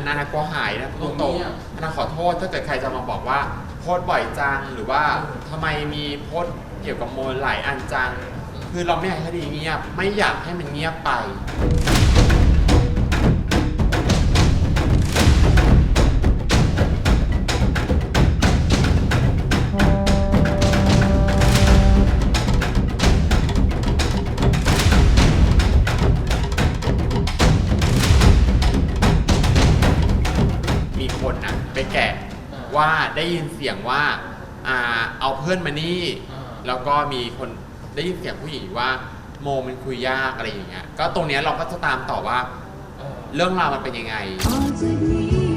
อันนานาก็หายนะพูดตรงๆอันนาขอโทษถ้าเกิดใครจะมาบอกว่าโพสต์บ่อยจังหรือว่าทำไมมีโพสต์เกี่ยวกับโมหลายอันจัง คือเราไม่อยากให้คดีเงียบ ไม่อยากให้มันเงียบไป คนนะไปแกะว่าได้ยินเสียงว่าอ่าเอาเพื่อนมานี่ แล้วก็มีคนได้ยินเสียงผู้หญิงว่าโมมันคุยยากอะไรอย่างเงี้ยก็ตรงเนี้ยเราก็จะตามต่อว่า เรื่องราวมันเป็นยังไงออก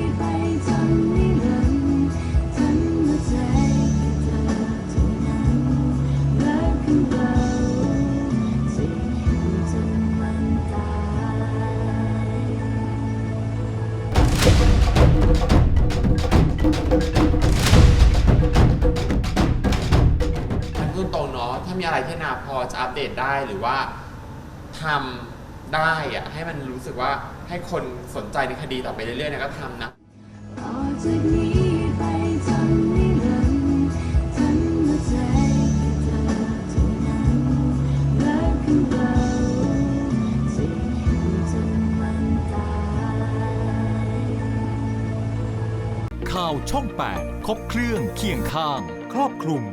ถ้ามีอะไรที่นาพอจะอัปเดตได้หรือว่าทำได้อะให้มันรู้สึกว่าให้คนสนใจในคดีต่อไปเรื่อยๆนะก็ทำนะออจากนี้ไปจนนิรันดร์ทั้งหัวใจเธอเท่านั้นรักของเราจะอยู่จนวันตาย ข่าวช่อง 8 ครบเครื่องเคียงข้าง ครอบคลุม